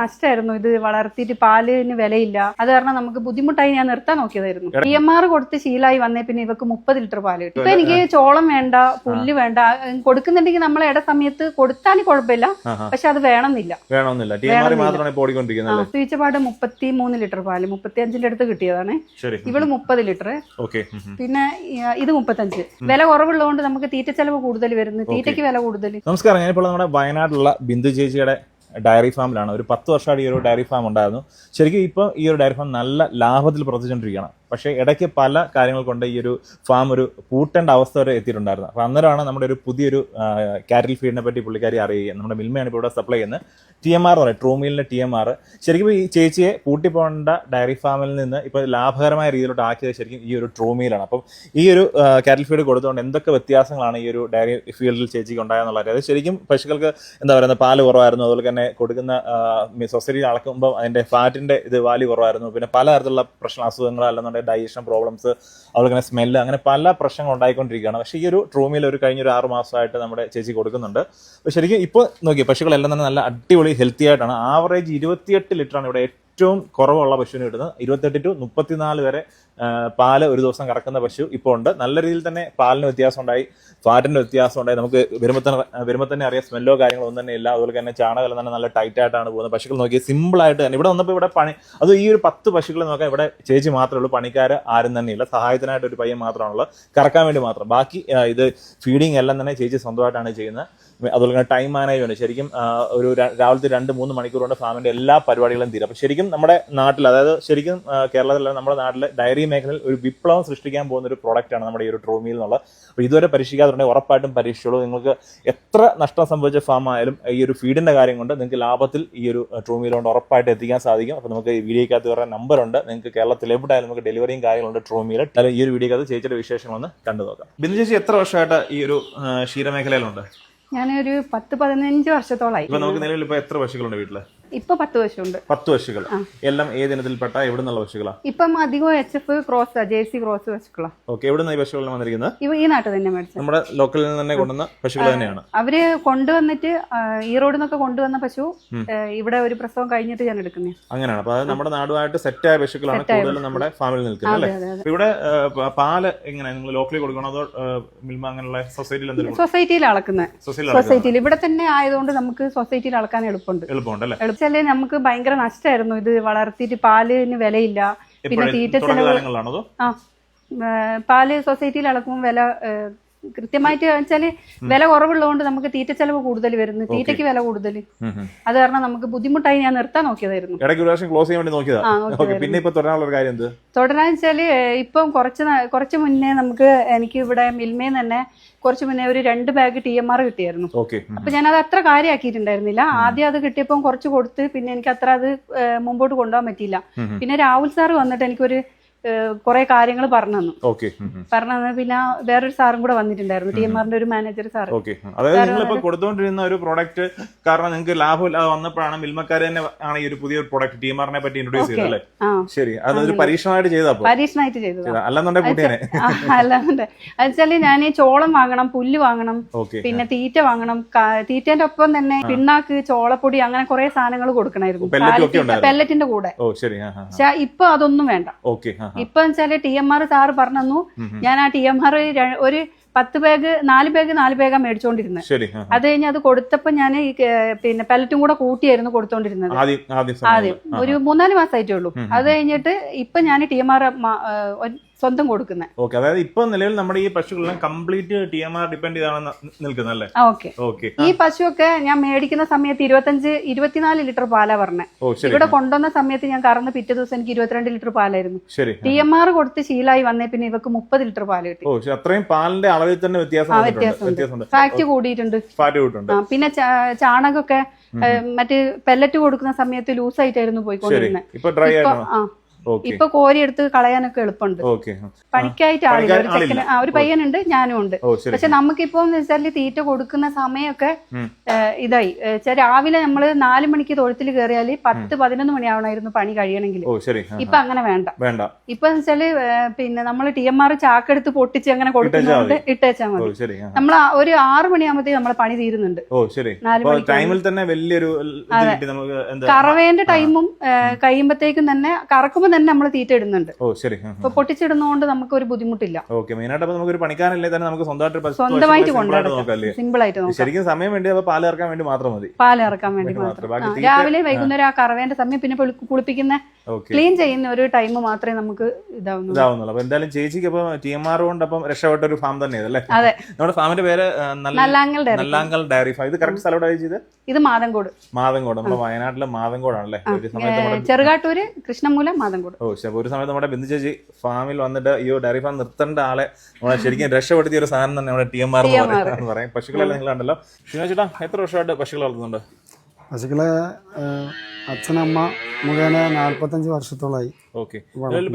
നഷ്ടമായിരുന്നു. ഇത് വളർത്തിയിട്ട് പാലിന് വിലയില്ല. അത് കാരണം നമുക്ക് ബുദ്ധിമുട്ടായി ഞാൻ നിർത്താൻ നോക്കിയതായിരുന്നു. പി എം ആർ കൊടുത്ത് ശീലായി വന്നേ പിന്നെ ഇവക്ക് മുപ്പത് ലിറ്റർ പാൽ കിട്ടും. ഇപ്പൊ എനിക്ക് ചോളം വേണ്ട പുല്ല് വേണ്ട കൊടുക്കുന്നുണ്ടെങ്കിൽ നമ്മൾ ഇട സമയത്ത് കൊടുത്താലും കുഴപ്പമില്ല. പക്ഷെ അത് വേണമെന്നില്ല. വേണമെന്നില്ല. മുപ്പത്തി മൂന്ന് ലിറ്റർ പാൽ. മുപ്പത്തി അഞ്ചിന്റെ അടുത്ത് കിട്ടിയതാണ്. ഇവൾ മുപ്പത് ലിറ്റർ. പിന്നെ ഇത് മുപ്പത്തഞ്ച്. വില കുറവുള്ളതുകൊണ്ട് നമുക്ക് തീറ്റ ചെലവ് കൂടുതൽ വരുന്നു. തീറ്റയ്ക്ക് വില കൂടുതൽ. നമസ്കാരം. ഞാനിപ്പോൾ നമ്മുടെ വയനാട്ടിലുള്ള ബിന്ദു ചേച്ചിയുടെ ഡയറി ഫാമിലാണ്. ഒരു പത്ത് വർഷമായിട്ട് ഈ ഒരു ഡയറി ഫാം ഉണ്ടായിരുന്നു. ശരിക്കും ഇപ്പോൾ ഈ ഒരു ഡയറി ഫാം നല്ല ലാഭത്തിൽ പ്രവർത്തിച്ചുകൊണ്ടിരിക്കുകയാണ്. പക്ഷേ ഇടയ്ക്ക് പല കാര്യങ്ങൾ കൊണ്ട് ഈ ഒരു ഫാം ഒരു പൂട്ടേണ്ട അവസ്ഥ വരെ എത്തിയിട്ടുണ്ടായിരുന്നു. അപ്പോൾ അന്നേരമാണ് നമ്മുടെ ഒരു പുതിയൊരു കാറ്റൽ ഫീഡിനെ പറ്റി പുള്ളിക്കാരി അറിയുക നമ്മുടെ മിൽമയാണ് ഇപ്പോൾ ഇവിടെ സപ്ലൈ ചെയ്യുന്നത്. ടി എം ആർ പറയും ട്രൂമീലിന്റെ ടി എം ആർ ശരിക്കും ഈ ചേച്ചിയെ പൂട്ടിപ്പോണ്ട ഡയറി ഫാമിൽ നിന്ന് ഇപ്പോൾ ലാഭകരമായ രീതിയിലോട്ട് ആക്കിയത് ശരിക്കും ഈ ഒരു ട്രൂമീലാണ് അപ്പം ഈ ഒരു കാറ്റൽ ഫീഡ് കൊടുത്തുകൊണ്ട് എന്തൊക്കെ വ്യത്യാസങ്ങളാണ് ഈ ഒരു ഡയറി ഫീൽഡിൽ ചേച്ചിക്ക് ഉണ്ടായെന്നുള്ള അത് ശരിക്കും പശുക്കൾക്ക് എന്താ പറയുന്നത് പാൽ കുറവായിരുന്നു. അതുപോലെ തന്നെ കൊടുക്കുന്ന സൊസൈറ്റിയിൽ അളക്കുമ്പോൾ അതിന്റെ ഫാറ്റിന്റെ ഇത് വാല്യൂ കുറവായിരുന്നു. പിന്നെ പലതരത്തിലുള്ള പ്രശ്ന അസുഖങ്ങൾ അല്ലെന്നുണ്ടെങ്കിൽ ഡൈജഷൻ പ്രോബ്ലംസ് അതുപോലെ തന്നെ സ്മെല്ല് അങ്ങനെ പല പ്രശ്നങ്ങൾ ഉണ്ടായിക്കൊണ്ടിരിക്കുകയാണ്. പക്ഷേ ഈ ഒരു ട്രൂമിൽ ഒരു കഴിഞ്ഞ ഒരു ആറ് മാസമായിട്ട് നമ്മുടെ ചേച്ചി കൊടുക്കുന്നുണ്ട്. അപ്പോൾ ശരിക്കും ഇപ്പോൾ നോക്കി പശുക്കളെല്ലാം തന്നെ നല്ല അടിപൊളി ഹെൽത്തി ആയിട്ടാണ്. ആവറേജ് ഇരുപത്തിയെട്ട് ലിറ്ററാണ് ഇവിടെ ഏറ്റവും കുറവുള്ള പശുവിന് കിട്ടുന്നത്. ഇരുപത്തെട്ട് ടു മുപ്പത്തിനാല് വരെ പാൽ ഒരു ദിവസം കറക്കുന്ന പശു ഇപ്പോൾ ഉണ്ട്. നല്ല രീതിയിൽ തന്നെ പാലിന് വ്യത്യാസം ഉണ്ടായി. ഫാറ്റിന് വ്യത്യാസം ഉണ്ടായി. നമുക്ക് വരുമ്പോൾ തന്നെ അറിയാം സ്മെല്ലോ കാര്യങ്ങളോ ഒന്നും തന്നെ ഇല്ല. അതുപോലെ തന്നെ ചാണകം തന്നെ നല്ല ടൈറ്റ് ആയിട്ടാണ് പോകുന്നത്. പശുക്കൾ നോക്കി സിമ്പിൾ ആയിട്ട് തന്നെ. ഇവിടെ വന്നപ്പോൾ ഇവിടെ പണി അത് ഈ ഒരു പത്ത് പശുക്കളെ നോക്കാൻ ഇവിടെ ചേച്ചി മാത്രമേ ഉള്ളൂ. പണിക്കാർ ആരും തന്നെ ഇല്ല. സഹായത്തിനായിട്ട് ഒരു പയ്യൻ മാത്രമാണുള്ളത് കറക്കാൻ വേണ്ടി മാത്രം. ബാക്കി ഇത് ഫീഡിങ് എല്ലാം തന്നെ ചേച്ചി സ്വന്തമായിട്ടാണ് ചെയ്യുന്നത്. അതുപോലെ തന്നെ ടൈം മാനേജ്മെന്റ് ശരിക്കും ഒരു രാവിലത്തെ രണ്ട് മൂന്ന് മണിക്കൂർ കൊണ്ട് ഫാമിന്റെ എല്ലാ പരിപാടികളും തീരും. അപ്പോൾ ശരിക്കും നമ്മുടെ നാട്ടിൽ അതായത് ശരിക്കും കേരളത്തിലല്ല കേരളത്തിലെ നമ്മുടെ നാട്ടിൽ ഡയറി മേഖലയിൽ ഒരു വിപ്ലവം സൃഷ്ടിക്കാൻ പോകുന്ന ഒരു പ്രോഡക്റ്റാണ് ആണ് നമ്മുടെ ഈ ഒരു ട്രോമിയിൽ എന്നുള്ളത് അപ്പോൾ ഇതുവരെ പരീക്ഷിക്കാതുണ്ടെങ്കിൽ ഉറപ്പായിട്ടും പരീക്ഷിച്ചോളൂ നിങ്ങൾക്ക് എത്ര നഷ്ടം സംഭവിച്ച ഫാം ആയാലും ഈ ഒരു ഫീഡിന്റെ കാര്യം കൊണ്ട് നിങ്ങൾക്ക് ലാഭത്തിൽ ഈ ഒരു ട്രോമിയിൽ കൊണ്ട് ഉറപ്പായിട്ട് എത്തിക്കാൻ സാധിക്കും. അപ്പോൾ നമുക്ക് ഈ വീഡിയോക്കകത്ത് വേറെ നമ്പറുണ്ട് നിങ്ങൾക്ക് കേരളത്തിൽ എവിടെയായാലും നമുക്ക് ഡെലിവറിയും കാര്യങ്ങളുണ്ട് ട്രോമിയിൽ അല്ലെങ്കിൽ ഈ ഒരു വീഡിയോക്കകത്ത് ചേച്ചിയുടെ വിശേഷങ്ങളൊന്ന് കണ്ടു നോക്കാം. ബിന്ദു ചേച്ചി എത്ര വർഷമായിട്ട് ഈ ഒരു ക്ഷീരമേഖലയിലുണ്ട്? ഞാനൊരു പത്ത് പതിനഞ്ച് വർഷത്തോളായി. ഇപ്പൊ നമുക്ക് നിലവിൽ ഇപ്പൊ എത്ര പശുക്കളുണ്ട് വീട്ടിൽ? ഇപ്പൊ പത്ത് വർഷമുണ്ട് പത്ത് പശുക്കൾ എല്ലാം ഏത് ഇനത്തിൽപ്പെട്ട എവിടെ നിന്നുള്ള പശുക്കളാ? ഇപ്പം അധികം H F cross Jersey cross പശുക്കളാ. Okay എവിടെ നിന്ന് ഈ പശുക്കളെല്ലാം വന്നിരിക്കുന്നത്? ഇവ ഈ നാട്ടിൽ തന്നെ മേടിച്ചത്. നമ്മുടെ ലോക്കലിൽ നിന്ന് തന്നെ കൊണ്ടുവന്ന പശുക്കൾ തന്നെയാണ്. അവർ കൊണ്ടുവന്നിട്ട് ഈ ഈറോഡിൽ നിന്നൊക്കെ കൊണ്ടുവന്ന പശു ഇവിടെ ഒരു പ്രസവം കഴിഞ്ഞിട്ട് ഞാൻ എടുക്കുന്നത് അങ്ങനെയാണ്. അപ്പൊ അത് നമ്മുടെ നാടുമായിട്ട് സെറ്റായ പശുക്കളാണ് കൂടുതലും നമ്മുടെ ഫാമിൽ നിൽക്കുന്നത് അല്ലേ? ഇവിടെ പാൽ എങ്ങനെ? നിങ്ങൾ ലോക്കലി കൊടുക്കണോ അതോ മിൽമ അങ്ങനെയുള്ള സൊസൈറ്റിയിൽ എന്തെങ്കിലും സൊസൈറ്റിയിൽ അളക്കുന്നത്? സൊസൈറ്റിയിൽ ഇവിടെ തന്നെ ആയതുകൊണ്ട് നമുക്ക് സൊസൈറ്റിയിൽ അളക്കാൻ എളുപ്പമുണ്ട്. എളുപ്പമുണ്ട് അല്ലേ? എളുപ്പല്ലേ നമുക്ക് ഭയങ്കര നഷ്ടമായിരുന്നു ഇത് വളർത്തിയിട്ട് പാലിന് വിലയില്ല. പിന്നെ തീറ്റ ചെലവ് ആ പാൽ സൊസൈറ്റിയിൽ അളക്കുമ്പോൾ വില കൃത്യമായിട്ട് വെച്ചാൽ വില കുറവുള്ളതുകൊണ്ട് നമുക്ക് തീറ്റ ചെലവ് കൂടുതൽ വരുന്നു. തീറ്റയ്ക്ക് വില കൂടുതൽ. അത് കാരണം നമുക്ക് ബുദ്ധിമുട്ടായി ഞാൻ നിർത്താൻ നോക്കിയതായിരുന്നു. ഇടയ്ക്ക് ഒരു പ്രാവശ്യം ക്ലോസ് ചെയ്യാൻ വേണ്ടി നോക്കിയതാ? പിന്നെ ഇപ്പൊ തുടരാനുള്ള കാര്യം എന്ത്? തുടരാന്ന് വെച്ചാൽ ഇപ്പം കുറച്ച് കുറച്ച് മുന്നേ നമുക്ക് എനിക്ക് ഇവിടെ മിൽമേന്ന് തന്നെ കുറച്ച് മുന്നേ ഒരു രണ്ട് ബാഗ് ടി എം ആർ കിട്ടിയായിരുന്നു. അപ്പൊ ഞാൻ അത് അത്ര കാര്യമാക്കിയിട്ടുണ്ടായിരുന്നില്ല ആദ്യം അത് കിട്ടിയപ്പോൾ കുറച്ച് കൊടുത്ത് പിന്നെ എനിക്ക് അത്ര അത് മുമ്പോട്ട് കൊണ്ടുപോകാൻ പറ്റിയില്ല. പിന്നെ രാഹുൽ സാർ വന്നിട്ട് എനിക്കൊരു കുറെ കാര്യങ്ങൾ പറഞ്ഞു തന്നു പറഞ്ഞു തന്നു പിന്നെ വേറൊരു സാറും കൂടെ വന്നിട്ടുണ്ടായിരുന്നു. ടി എം ആറിന്റെ ഒരു മാനേജർ സാർ അതായത് നിങ്ങളിപ്പോ കൊടുത്തുകൊണ്ടിരുന്ന ഒരു പ്രോഡക്റ്റ് കാരണം നിങ്ങൾക്ക് ലാഭമില്ലാതെ വന്നപ്പോഴാണ് മിൽമക്കാർ തന്നെ ആണ് ഈ ഒരു പുതിയ പ്രോഡക്റ്റ് ടി എം ആറിനെ പറ്റി ഇൻട്രോഡ്യൂസ് ചെയ്തത് അല്ലേ ശരി. അതൊരു പരീക്ഷണമായിട്ട് ചെയ്താ പരീക്ഷണമായിട്ട് ചെയ്തത്. അല്ലാന്നുണ്ടെ. കൂട്ടിയാനെ അല്ലാണ്ട് വെച്ചാൽ ഞാൻ ചോളം വാങ്ങണം പുല്ല് വാങ്ങണം പിന്നെ തീറ്റ വാങ്ങണം തീറ്റന്റെ ഒപ്പം തന്നെ പിണ്ണാക്ക് ചോളപ്പൊടി അങ്ങനെ കുറെ സാധനങ്ങൾ ഉണ്ടായിരുന്നു. പെല്ലറ്റിന്റെ കൂടെ. പക്ഷെ ഇപ്പൊ അതൊന്നും വേണ്ട. ഓക്കെ ഇപ്പൊ വെച്ചാൽ ടി എം ആർ സാറ് പറഞ്ഞു ഞാൻ ആ ടി എം ആർ ഒരു പത്ത് ബാഗ് നാല് ബാഗ് നാല് ബാഗാ മേടിച്ചോണ്ടിരുന്നത് അത് കഴിഞ്ഞ് അത് കൊടുത്തപ്പോ ഞാൻ ഈ പിന്നെ പെലറ്റും കൂടെ കൂട്ടിയായിരുന്നു കൊടുത്തോണ്ടിരുന്നത്. ആദ്യം ഒരു മൂന്നാൽ മാസമായിട്ടേ ഉള്ളൂ. അത് കഴിഞ്ഞിട്ട് ഇപ്പൊ ഞാൻ ടി എം ആർ സ്വന്തം കൊടുക്കുന്നത് ഓക്കെ അതായത് ഇപ്പൊ നിലവിൽ നമ്മുടെ ഈ പശുക്കളെല്ലാം complete T M R depend ചെയ്താണ് നിൽക്കുന്നത് അല്ലേ? ഓക്കെ. ഓക്കെ. ഈ പശുവൊക്കെ ഞാൻ മേടിക്കുന്ന സമയത്ത് ഇരുപത്തഞ്ച് ഇരുപത്തിനാല് ലിറ്റർ പാലാ പറഞ്ഞത് ഇവിടെ കൊണ്ടുവന്ന സമയത്ത് ഞാൻ കറന്ന് പിറ്റേ ദിവസം എനിക്ക് ഇരുപത്തിരണ്ട് ലിറ്റർ പാലായിരുന്നു. ശരി. ടി എം ആർ കൊടുത്ത് ശീലായി വന്നേ പിന്നെ ഇവക്ക് മുപ്പത് ലിറ്റർ പാൽ കിട്ടി. അത്രയും പാലിന്റെ അളവിൽ തന്നെ വ്യത്യാസം ഫാക്ട് കൂടിയിട്ടുണ്ട്. ഫാറ്റ് കൂട്ടുണ്ട് പിന്നെ ചാണകമൊക്കെ മറ്റേ പെല്ലറ്റ് കൊടുക്കുന്ന സമയത്ത് ലൂസ് ആയിട്ടായിരുന്നു പോയിക്കൊണ്ടിരുന്നത് ഇപ്പൊ ഡ്രൈ ആ ഇപ്പൊ കോരി എടുത്ത് കളയാനൊക്കെ എളുപ്പമുണ്ട്. പണിക്കായിട്ട് ആളില്ല. ഒരു ചെക്കന് ആ, ഒരു പയ്യനുണ്ട് ഞാനും ഉണ്ട്. പക്ഷെ നമുക്കിപ്പോ വെച്ചാൽ തീറ്റ കൊടുക്കുന്ന സമയമൊക്കെ ഇതായി. രാവിലെ നമ്മൾ നാല് മണിക്ക് തൊഴുത്തിൽ കയറിയാൽ പത്ത് പതിനൊന്ന് മണിയാവണായിരുന്നു പണി കഴിയണമെങ്കിൽ ഇപ്പൊ അങ്ങനെ വേണ്ട. വേണ്ട. ഇപ്പൊ വെച്ചാൽ പിന്നെ നമ്മൾ ടി എം ആർ ചാക്കെടുത്ത് പൊട്ടിച്ച് അങ്ങനെ കൊടുക്കുന്നുണ്ട് ഇട്ടേച്ചാൽ മതി. നമ്മൾ ഒരു ആറ് മണിയാകുമ്പോഴത്തേക്ക് നമ്മളെ പണി തീരുന്നുണ്ട്. ടൈമിൽ തന്നെ വലിയൊരു കറവേന്റെ ടൈമും കഴിയുമ്പോഴത്തേക്കും തന്നെ കറക്കുമ്പോൾ തന്നെ നമ്മൾ തീറ്റ ഇടുന്നുണ്ട്. ഓ ശരി. അപ്പൊ പൊട്ടിച്ചിടുന്നതുകൊണ്ട് നമുക്ക് ഒരു ബുദ്ധിമുട്ടില്ല. ഓക്കെ മെയിൻ ആയിട്ട് നമുക്ക് ഒരു പണിക്കാരല്ലേ തന്നെ നമുക്ക് സ്വന്തമായിട്ട് സ്വന്തമായിട്ട് അല്ലേ സിമ്പിൾ ആയിട്ട് നോക്കാം ശരിക്കും സമയം വേണ്ടി അപ്പൊ പാൽ ഇറക്കാൻ വേണ്ടി മാത്രം മതി. പാൽ ഇറക്കാൻ വേണ്ടി മാത്രം. രാവിലെ വൈകുന്നേരം ആ കറവേന്റെ സമയം പിന്നെ കുളി- കുളിപ്പിക്കുന്ന ക്ലീൻ ചെയ്യുന്ന ഒരു ടൈം മാത്രമേ നമുക്ക് ഇതാവുന്നുള്ളൂ. അപ്പൊ എന്തായാലും ചേച്ചിക്ക് അപ്പൊ ടി എം ആർ കൊണ്ട് അപ്പം രക്ഷപ്പെട്ട ഒരു ഫാം തന്നെ അല്ലേ? അതെ. നമ്മുടെ ഫാമിന്റെ പേര് നല്ല Nallankal dairy Nallankal dairy farm. ഇത് കറക്റ്റ് സ്ഥലം ചെയ്ത് ഇത്? മാതങ്കോട് മാതങ്കോട് നമ്മുടെ വയനാട്ടിലെ മാതങ്കോടാണല്ലേ ചെറുകാട്ടൂര് കൃഷ്ണമൂലം മാതങ്കോട് ഓ ശരി. ഒരു സമയത്ത് നമ്മുടെ ബിന്ദു ചേച്ചി ഫാമിൽ വന്നിട്ട് ഈ ഡയറി ഫാം നിർത്തേണ്ട ആളെ നമ്മളെ ശരിക്കും രക്ഷപ്പെടുത്തിയ ഒരു സാധനം തന്നെ നമ്മുടെ ടി എം ആർ എന്ന് പറയും. പശുക്കളെല്ലാം നിങ്ങളുണ്ടല്ലോ ചേട്ടാ എത്ര വർഷമായിട്ട് പശുക്കൾ വളർത്തുന്നുണ്ട്? പശുക്കളെ അച്ഛനമ്മ മുഖേന നാൽപ്പത്തഞ്ച് വർഷത്തോളമായി ഓക്കെ.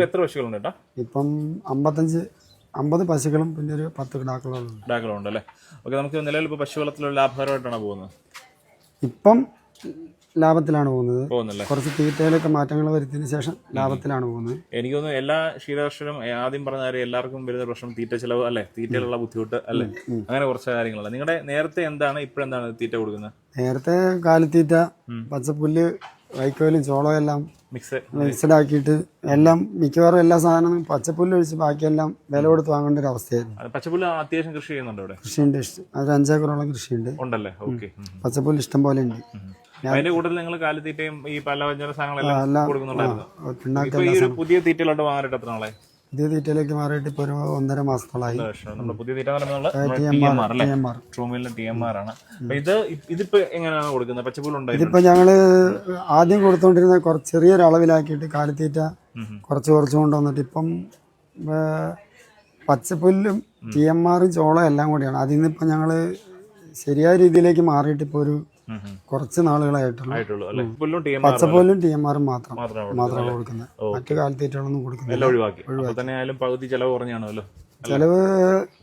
എത്ര പശുക്കളുണ്ട് കേട്ടോ ഇപ്പം അമ്പത്തഞ്ച് അമ്പത് പശുക്കളും പിന്നെ ഒരു പത്ത് കിടാക്കളും ഉണ്ട് ഡാക്കളുണ്ട് അല്ലേ? ഓക്കെ നമുക്ക് നിലവിൽ ഇപ്പോൾ പശു വളർത്തലുള്ള ലാഭകരമായിട്ടാണ് പോകുന്നത്? ഇപ്പം ലാഭത്തിലാണ് പോകുന്നത്. കുറച്ച് തീറ്റയിലൊക്കെ മാറ്റങ്ങൾ വരുത്തിയതിന് ശേഷം ലാഭത്തിലാണ് പോകുന്നത്. എനിക്ക് തോന്നുന്നു എല്ലാ ക്ഷീരകർഷകരും ആദ്യം പറഞ്ഞ കാര്യം എല്ലാവർക്കും വരുന്ന പ്രശ്നം തീറ്റ ചിലവ് അല്ലേ? തീറ്റയിലുള്ള ബുദ്ധിമുട്ട് അല്ലേ? അങ്ങനെ കുറച്ച് കാര്യങ്ങളല്ല. നിങ്ങളുടെ നേരത്തെ എന്താണ് ഇപ്പോഴെന്താണ് തീറ്റ കൊടുക്കുന്നത്? നേരത്തെ കാലിത്തീറ്റ പച്ചപ്പുല്ല് വൈക്കോലും ചോളവും എല്ലാം മിക്സ്. മിക്സഡ് ആക്കിയിട്ട് എല്ലാം മിക്കവാറും എല്ലാ സാധനവും പച്ചപ്പുല്ല് ഒഴിച്ച് ബാക്കിയെല്ലാം വില കൊടുത്ത് വാങ്ങേണ്ട ഒരു അവസ്ഥയായിരുന്നു. പച്ചപ്പുല്ല് അത്യാവശ്യം കൃഷി ചെയ്യുന്നുണ്ട് ഇവിടെ? കൃഷിയുണ്ട് ഒരു അഞ്ചേക്കറോളം കൃഷിയുണ്ട്. ഉണ്ടല്ലേ? പച്ചപ്പുല്ല് ഇഷ്ടം പോലെ ഉണ്ട്. അതിന്റെ കൂടുതൽ നിങ്ങൾ കാലിത്തീറ്റയും ഈ പലവ്യഞ്ജന ആ, സാധനങ്ങളെല്ലാം കൊടുക്കുന്നുണ്ടായിരുന്നു. ഇപ്പൊ ഈ ഒരു പുതിയ തീറ്റയിലോട്ട് വാങ്ങാനായിട്ട് എത്ര നാളെ പുതിയ തീറ്റയിലേക്ക് മാറിയിട്ട് ഇപ്പോൾ ഒരു ഒന്നര മാസത്തോളായി. പുതിയ തീറ്റ ആണ്. ഇത് ഇതിപ്പോ എങ്ങനെയാണ് കൊടുക്കുന്നത്? ഞങ്ങൾ ആദ്യം കൊടുത്തോണ്ടിരുന്ന കുറച്ച് ചെറിയൊരു അളവിലാക്കിയിട്ട് കാലിത്തീറ്റ കുറച്ച് കുറച്ച് കൊണ്ടുവന്നിട്ട് ഇപ്പം പച്ചപ്പുല്ലും ടി എം ആറും ചോളം എല്ലാം കൂടിയാണ്. അതിൽ നിന്നിപ്പോൾ ഞങ്ങൾ ശരിയായ രീതിയിലേക്ക് മാറിയിട്ട് ഇപ്പോൾ ഒരു കുറച്ച് നാളുകളായിട്ടുള്ളൂ. പുല്ലും ടി എം ആറും മാത്രം മാത്രമാണ് കൊടുക്കുന്നത് മറ്റു ഒഴിവാക്കി. ആയാലും പകുതി ചെലവ് കുറഞ്ഞാണല്ലോ ചിലവ്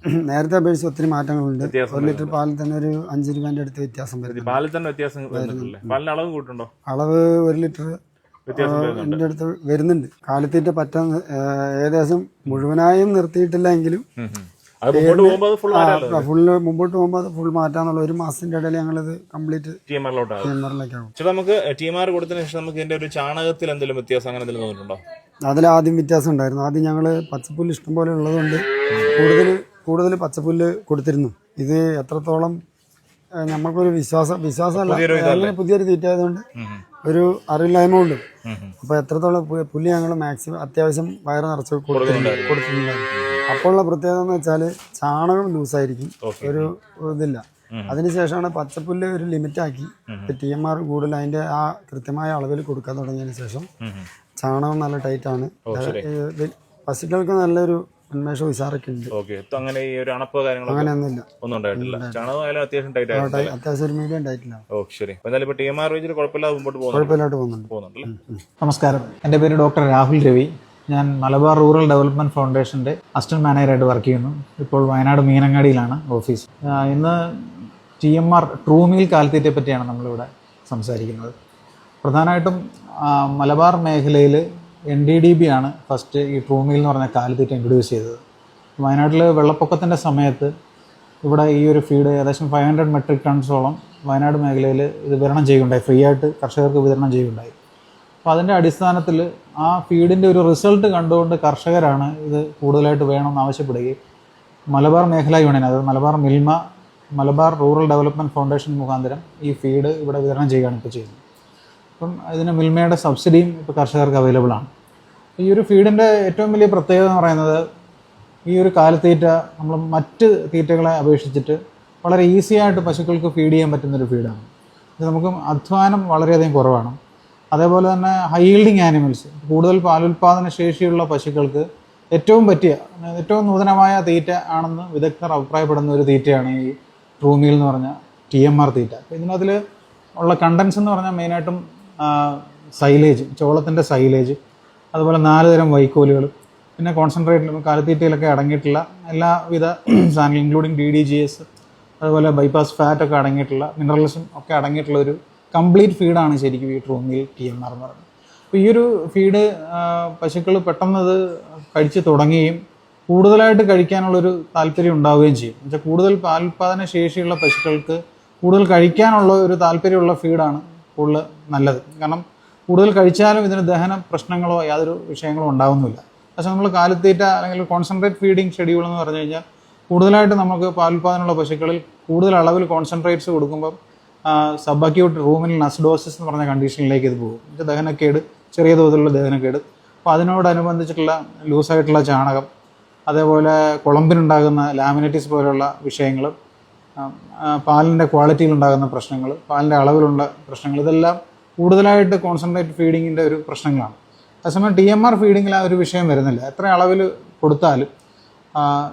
നേരത്തെ അപേക്ഷിച്ച് ഒത്തിരി മാറ്റങ്ങളുണ്ട്. ഒരു ലിറ്റർ പാലിൽ തന്നെ ഒരു അഞ്ച് രൂപേന്റെ അടുത്ത് വ്യത്യാസം വരുന്നുണ്ട്. പാലിൽ തന്നെ വ്യത്യാസം വരുന്നില്ലേ പാലിന് അളവ് കൂട്ടുണ്ടോ അളവ് ഒരു ലിറ്റർ എന്റെ എന്റെ അടുത്ത് വരുന്നുണ്ട്. കാലിത്തീറ്റ പറ്റാൻ ഏകദേശം മുഴുവനായും നിർത്തിയിട്ടില്ല എങ്കിലും ഫുള്ള് മുമ്പോട്ട് പോകുമ്പോൾ അത് ഫുൾ മാറ്റാന്നുള്ള ഒരു മാസത്തിന്റെ ഇടയിൽ ഞങ്ങളിത് കംപ്ലീറ്റ് ടി എം ആറിലോട്ടാകും ചേട്ടാ നമുക്ക് ടി എം ആർ കൊടുത്തതിന് ശേഷം നമുക്ക് ഇതിന്റെ ഒരു ചാണകത്തിൽ എന്തെങ്കിലും വ്യത്യാസം അങ്ങനെ എന്തെങ്കിലും തോന്നിയിട്ടുണ്ടോ? അതിൽ ആദ്യം വ്യത്യാസം ഉണ്ടായിരുന്നു. ആദ്യം ഞങ്ങൾ പച്ചപ്പുല്ല് ഇഷ്ടം പോലെ ഉള്ളതുകൊണ്ട് കൂടുതൽ കൂടുതൽ പച്ചപ്പുല്ല് കൊടുത്തിരുന്നു. ഇത് എത്രത്തോളം നമുക്കൊരു വിശ്വാസം വിശ്വാസമല്ല പുതിയൊരു അങ്ങനെ പുതിയൊരു തീറ്റ ആയതുകൊണ്ട് ഒരു അറിവില്ലായ്മ ഉണ്ട്. അപ്പോൾ എത്രത്തോളം പുല്ല് ഞങ്ങൾ മാക്സിമം അത്യാവശ്യം വയറ് നിറച്ച് കൊടുത്തിട്ടുണ്ട് കൊടുത്തിട്ടുണ്ടായിരുന്നു. അപ്പോൾ ഉള്ള പ്രത്യേകത എന്ന് വെച്ചാൽ ചാണകം ലൂസായിരിക്കും. ഒരു ഇതില്ല. അതിനുശേഷമാണ് പച്ചപ്പുല്ല് ഒരു ലിമിറ്റാക്കി. ടി എം ആർ കൂടുതൽ അതിന്റെ ആ കൃത്യമായ അളവിൽ കൊടുക്കാൻ തുടങ്ങിയതിന് ശേഷം ചാണകം നല്ല ടൈറ്റാണ്. പശുക്കൾക്ക് നല്ലൊരു ഉന്മേഷം ഉഷാറൊക്കെ ഉണ്ട്. ഓക്കെ. അങ്ങനെ ഈ ഒരു അണപ്പ് കാര്യങ്ങളൊക്കെ അങ്ങനെയൊന്നുമില്ല. ഒന്നും ഉണ്ടായിട്ടില്ല. ചാണകം ആയാലും അത്യാവശ്യം ടൈറ്റ് ആയിരുന്നു അത്യാവശ്യം ഒരു മീഡിയം ടൈറ്റിലാണ് ഓ ശരി. അപ്പൊ എന്തായാലും ഇപ്പൊ ടി എം ആർ വെച്ചിട്ട് കുഴപ്പമില്ലാതെ മുമ്പോട്ട് പോകുന്നു കുഴപ്പമില്ലാണ്ട് പോകുന്നുണ്ട്. നമസ്കാരം. എന്റെ പേര് ഡോക്ടർ രാഹുൽ രവി. ഞാൻ മലബാർ റൂറൽ ഡെവലപ്മെന്റ് ഫൗണ്ടേഷന്റെ അസിസ്റ്റന്റ് മാനേജറായിട്ട് വർക്ക് ചെയ്യുന്നു. ഇപ്പോൾ വയനാട് മീനങ്ങാടിയിലാണ് ഓഫീസ്. ഇന്ന് ടി എം ആർ ട്രൂമീൽ കാലത്തീറ്റയെ പറ്റിയാണ് നമ്മളിവിടെ സംസാരിക്കുന്നത്. പ്രധാനമായിട്ടും മലബാർ മേഖലയിൽ എൻ ഡി ഡി ബി ആണ് ഫസ്റ്റ് ഈ ട്രൂമീൽ എന്ന് പറഞ്ഞ കാലിത്തീറ്റ ഇൻട്രൊഡ്യൂസ് ചെയ്തത്. വയനാട്ടിൽ വെള്ളപ്പൊക്കത്തിന്റെ സമയത്ത് ഇവിടെ ഈ ഒരു ഫീഡ് ഏകദേശം ഫൈവ് ഹൺഡ്രഡ് മെട്രിക് ടൺസോളം വയനാട് മേഖലയിൽ ഇത് വിതരണം ചെയ്യുകയുണ്ടായി ഫ്രീ ആയിട്ട് കർഷകർക്ക് വിതരണം ചെയ്യുകയുണ്ടായി അപ്പോൾ അതിന്റെ അടിസ്ഥാനത്തിൽ ആ ഫീഡിന്റെ ഒരു റിസൾട്ട് കണ്ടുകൊണ്ട് കർഷകരാണ് ഇത് കൂടുതലായിട്ട് വേണമെന്ന് ആവശ്യപ്പെടുകയും മലബാർ മേഖലാ യൂണിയൻ അതായത് Malabar Milma Malabar rural development foundation മുഖാന്തരം ഈ ഫീഡ് ഇവിടെ വിതരണം ചെയ്യുകയാണ് ഇപ്പോൾ ചെയ്യുന്നത്. അപ്പം ഇതിന് മിൽമയുടെ സബ്സിഡിയും ഇപ്പോൾ കർഷകർക്ക് അവൈലബിൾ ആണ്. ഈ ഒരു ഫീഡിന്റെ ഏറ്റവും വലിയ പ്രത്യേകത എന്ന് പറയുന്നത് ഈ ഒരു കാലത്തീറ്റ നമ്മൾ മറ്റ് തീറ്റകളെ അപേക്ഷിച്ചിട്ട് വളരെ ഈസിയായിട്ട് പശുക്കൾക്ക് ഫീഡ് ചെയ്യാൻ പറ്റുന്നൊരു ഫീഡാണ്. ഇത് നമുക്ക് അധ്വാനം വളരെയധികം കുറവാണ്. അതേപോലെ തന്നെ ഹൈ ഈൽഡിങ് ആനിമൽസ് കൂടുതൽ പാലുൽപാദന ശേഷിയുള്ള പശുക്കൾക്ക് ഏറ്റവും പറ്റിയ ഏറ്റവും നൂതനമായ തീറ്റ ആണെന്ന് വിദഗ്ധർ അഭിപ്രായപ്പെടുന്ന ഒരു തീറ്റയാണ് ഈ ട്രൂമീൽ എന്ന് പറഞ്ഞ ടി എം ആർ തീറ്റ. അപ്പോൾ ഇതിനകത്തിൽ ഉള്ള കണ്ടൻസ് എന്ന് പറഞ്ഞാൽ മെയിനായിട്ടും സൈലേജ് ചോളത്തിന്റെ സൈലേജ് അതുപോലെ നാല് തരം വൈക്കോലുകൾ പിന്നെ കോൺസെൻട്രേറ്റ് കാലിത്തീറ്റയിലൊക്കെ അടങ്ങിയിട്ടുള്ള എല്ലാവിധ സാധനങ്ങളും including D D G S അതുപോലെ ബൈപ്പാസ് ഫാറ്റ് ഒക്കെ അടങ്ങിയിട്ടുള്ള മിനറൽസും ഒക്കെ അടങ്ങിയിട്ടുള്ള ഒരു കംപ്ലീറ്റ് ഫീഡാണ് ശരിക്കും ഈ ട്രൂമിൽ ടി എം ആർ എന്ന് പറയുന്നത്. അപ്പോൾ ഈ ഒരു ഫീഡ് പശുക്കൾ പെട്ടെന്ന് അത് കഴിച്ച് തുടങ്ങുകയും കൂടുതലായിട്ട് കഴിക്കാനുള്ളൊരു താല്പര്യം ഉണ്ടാവുകയും ചെയ്യും. എന്നുവെച്ചാൽ കൂടുതൽ പാലുൽപാദന ശേഷിയുള്ള പശുക്കൾക്ക് കൂടുതൽ കഴിക്കാനുള്ള ഒരു താല്പര്യമുള്ള ഫീഡാണ് കൂടുതൽ നല്ലത്. കാരണം കൂടുതൽ കഴിച്ചാലും ഇതിന് ദഹന പ്രശ്നങ്ങളോ യാതൊരു വിഷയങ്ങളോ ഉണ്ടാവുന്നില്ല. പക്ഷേ നമ്മൾ കാലിത്തീറ്റ അല്ലെങ്കിൽ കോൺസെൻട്രേറ്റ് ഫീഡിങ് ഷെഡ്യൂൾ എന്ന് പറഞ്ഞു കഴിഞ്ഞാൽ കൂടുതലായിട്ട് നമുക്ക് പാലുൽപാദനമുള്ള പശുക്കളിൽ കൂടുതൽ അളവിൽ കോൺസെൻട്രേറ്റ്സ് കൊടുക്കുമ്പോൾ സബ് അക്യൂട്ട് റൂമിൽ നസ്ഡോസിസ് എന്ന് പറഞ്ഞ കണ്ടീഷനിലേക്ക് ഇത് പോകും. ഇത് ദഹനക്കേട് ചെറിയ തോതിലുള്ള ദഹനക്കേട്. അപ്പോൾ അതിനോടനുബന്ധിച്ചിട്ടുള്ള ലൂസായിട്ടുള്ള ചാണകം അതേപോലെ കുളമ്പിനുണ്ടാകുന്ന ലാമിനറ്റിസ് പോലെയുള്ള വിഷയങ്ങൾ പാലിന്റെ ക്വാളിറ്റിയിലുണ്ടാകുന്ന പ്രശ്നങ്ങൾ പാലിന്റെ അളവിലുള്ള പ്രശ്നങ്ങൾ ഇതെല്ലാം കൂടുതലായിട്ട് കോൺസെൻട്രേറ്റ് ഫീഡിങ്ങിന്റെ ഒരു പ്രശ്നങ്ങളാണ്. അതേസമയം ടി എം ആർ ഫീഡിങ്ങിൽ ആ ഒരു വിഷയം വരുന്നില്ല. എത്ര അളവിൽ കൊടുത്താലും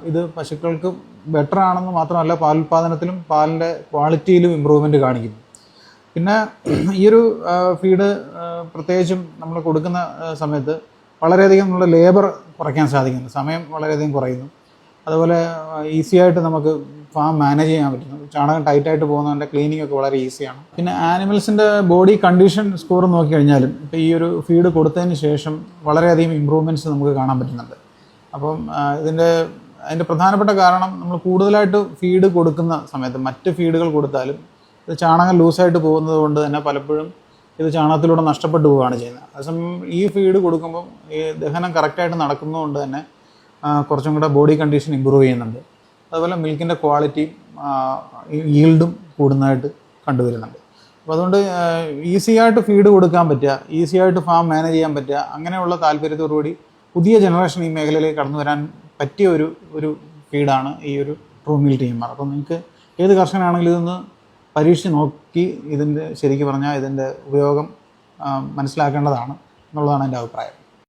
ഇത് പശുക്കൾക്ക് ബെറ്റർ ആണെന്ന് മാത്രമല്ല പാലുൽപാദനത്തിലും പാലിന്റെ ക്വാളിറ്റിയിലും ഇമ്പ്രൂവ്മെന്റ് കാണിക്കുന്നു. പിന്നെ ഈ ഒരു ഫീഡ് പ്രത്യേകിച്ചും നമ്മൾ കൊടുക്കുന്ന സമയത്ത് വളരെയധികം നമ്മുടെ ലേബർ കുറയ്ക്കാൻ സാധിക്കുന്നു. സമയം വളരെയധികം കുറയുന്നു. അതുപോലെ ഈസി ആയിട്ട് നമുക്ക് ഫാം മാനേജ് ചെയ്യാൻ പറ്റുന്നു. ചാണകം ടൈറ്റായിട്ട് പോകുന്നതിന്റെ ക്ലീനിങ് ഒക്കെ വളരെ ഈസിയാണ് പിന്നെ ആനിമൽസിന്റെ ബോഡി കണ്ടീഷൻ സ്കോർ നോക്കി കഴിഞ്ഞാലും ഇപ്പോൾ ഈ ഒരു ഫീഡ് കൊടുത്തതിന് ശേഷം വളരെയധികം ഇമ്പ്രൂവ്മെന്റ്സ് നമുക്ക് കാണാൻ പറ്റുന്നുണ്ട്. അപ്പം ഇതിന്റെ അതിന്റെ പ്രധാനപ്പെട്ട കാരണം നമ്മൾ കൂടുതലായിട്ട് ഫീഡ് കൊടുക്കുന്ന സമയത്ത് മറ്റ് ഫീഡുകൾ കൊടുത്താലും ഇത് ചാണകം ലൂസായിട്ട് പോകുന്നത് കൊണ്ട് തന്നെ പലപ്പോഴും ഇത് ചാണകത്തിലൂടെ നഷ്ടപ്പെട്ടു പോവുകയാണ് ചെയ്യുന്നത്. അതേസമയം ഈ ഫീഡ് കൊടുക്കുമ്പം ഈ ദഹനം കറക്റ്റായിട്ട് നടക്കുന്നതുകൊണ്ട് തന്നെ കുറച്ചും കൂടെ ബോഡി കണ്ടീഷൻ ഇമ്പ്രൂവ് ചെയ്യുന്നുണ്ട്. അതുപോലെ മിൽക്കിന്റെ ക്വാളിറ്റിയും ഈൽഡും കൂടുന്നതായിട്ട് കണ്ടുവരുന്നുണ്ട്. അപ്പോൾ അതുകൊണ്ട് ഈസി ആയിട്ട് ഫീഡ് കൊടുക്കാൻ പറ്റുക ഈസി ആയിട്ട് ഫാം മാനേജ് ചെയ്യാൻ പറ്റുക അങ്ങനെയുള്ള താല്പര്യത്തോടുകൂടി പുതിയ ജനറേഷൻ ഈ മേഖലയിലേക്ക് കടന്നു വരാൻ പറ്റിയ ഒരു ഒരു ഫീഡാണ് ഈ ഒരു ട്രൂമിൽ ടീമർ അപ്പം നിങ്ങൾക്ക് ഏത് കർഷകനാണെങ്കിലും ഇതൊന്ന് പരീക്ഷിച്ച് നോക്കി ഇതിന്റെ ശരിക്കും പറഞ്ഞാൽ ഇതിന്റെ ഉപയോഗം മനസ്സിലാക്കേണ്ടതാണ് എന്നുള്ളതാണ് എന്റെ അഭിപ്രായം.